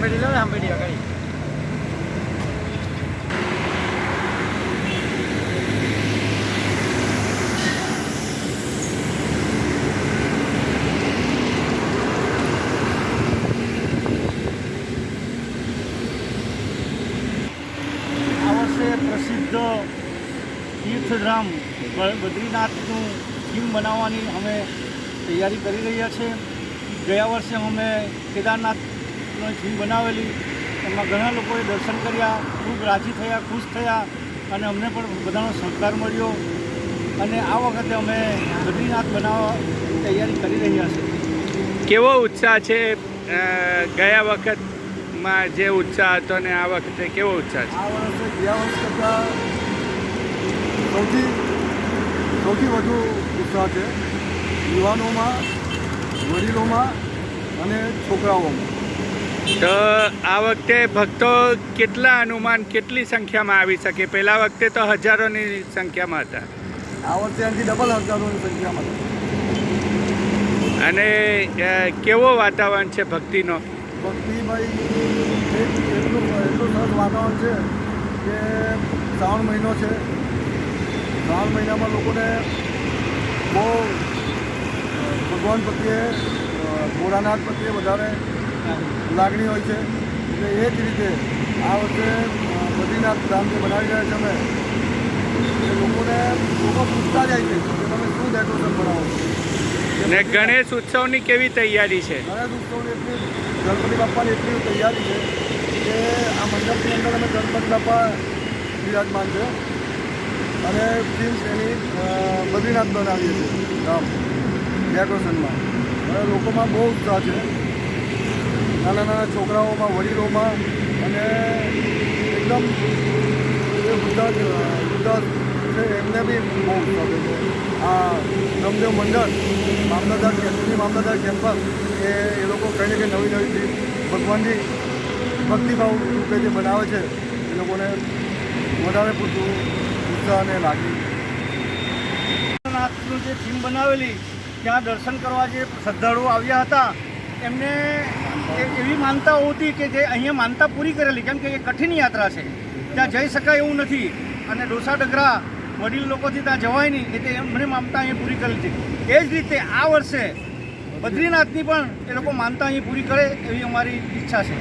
સાંભળી લો ને, સાંભળી આગળ પ્રસિદ્ધ તીર્થધામ બદ્રીનાથનું થીમ બનાવવાની અમે તૈયારી કરી રહ્યા છીએ. ગયા વર્ષે અમે કેદારનાથ કેદારનાથની થીમ બનાવેલી. એમાં ઘણા લોકોએ દર્શન કર્યા ખૂબ રાજી થયા ખુશ થયા અને અમને પણ બધાનો સહકાર મળ્યો. અને આ વખતે અમે બદ્રીનાથ બનાવવા તૈયારી કરી રહ્યા છીએ. કેવો ઉત્સાહ છે ગયા વખતમાં જે ઉત્સાહ હતો ને આ વખતે કેવો ઉત્સાહ છે? આ વર્ષે ગયા વર્ષ કરતાં સૌથી સૌથી વધુ ઉત્સાહ છે યુવાનોમાં વડીલોમાં અને છોકરાઓમાં. તો આ વખતે ભક્તો કેટલા અનુમાન કેટલી સંખ્યામાં આવી શકે? પહેલા વખતે તો હજારોની સંખ્યામાં હતા. આ વખતે એનાથી ડબલ હજારોની સંખ્યામાં અને કેવો વાતાવરણ છે ભક્તિનો? ભક્તિ ભાઈ એટલું એટલું સરસ વાતાવરણ છે કે શ્રાવણ મહિનો છે. શ્રાવણ મહિનામાં લોકોને બહુ ભગવાન પ્રત્યે ભોળાનાથ પ્રત્યે વધારે લાગણી હોય છે. એટલે એ જ રીતે આ વખતે બદ્રીનાથ ધામ જે બનાવી રહ્યા છે અમે. એ લોકોને લોકો પૂછતા જાય છે કે તમે શું ડેકોરેશન બનાવો છો. ને ગણેશ ઉત્સવની કેવી તૈયારી છે? ગણેશ ઉત્સવની એટલી ગણપતિ બાપાની એટલી તૈયારી છે કે આ મંડપની અંદર અમે ગણપતિ બાપા વિરાજમાન છે. અને થીમ્સ એની બદ્રીનાથ બનાવીએ છીએ. ગામ ડેકોરેશનમાં અને લોકોમાં બહુ ઉત્સાહ છે. નાના નાના છોકરાઓમાં, વડીલોમાં અને એકદમ જે વૃદ્ધા વૃદ્ધા છે, એમને બી બહુ શોખે છે. આ રમદેવ મંડળ, મામલતદાર કેમ્પની મામલતદાર કેમ્પસ એ એ લોકો કહે કે નવી નવી ચીજ ભગવાનની ભક્તિભાવ રૂપે જે બનાવે છે, એ લોકોને વધારે પૂરતું ઉત્સાહ અને લાગણી. નાથનું જે થીમ બનાવેલી, ત્યાં દર્શન કરવા જે શ્રદ્ધાળુઓ આવ્યા હતા એમને એવી માનતા હોતી કે જે અહીંયા માનતા પૂરી કરેલી, કેમ કે એ કઠિન યાત્રા છે. ત્યાં જઈ શકાય એવું નથી. અને ડોસા ડગરા વડીલ લોકોથી ત્યાં જવાય નહીં એટલે એમને માનતા અહીંયા પૂરી કરેલી છે. એ જ રીતે આ વર્ષે બદ્રીનાથની પણ એ લોકો માનતા અહીં પૂરી કરે એવી અમારી ઈચ્છા છે.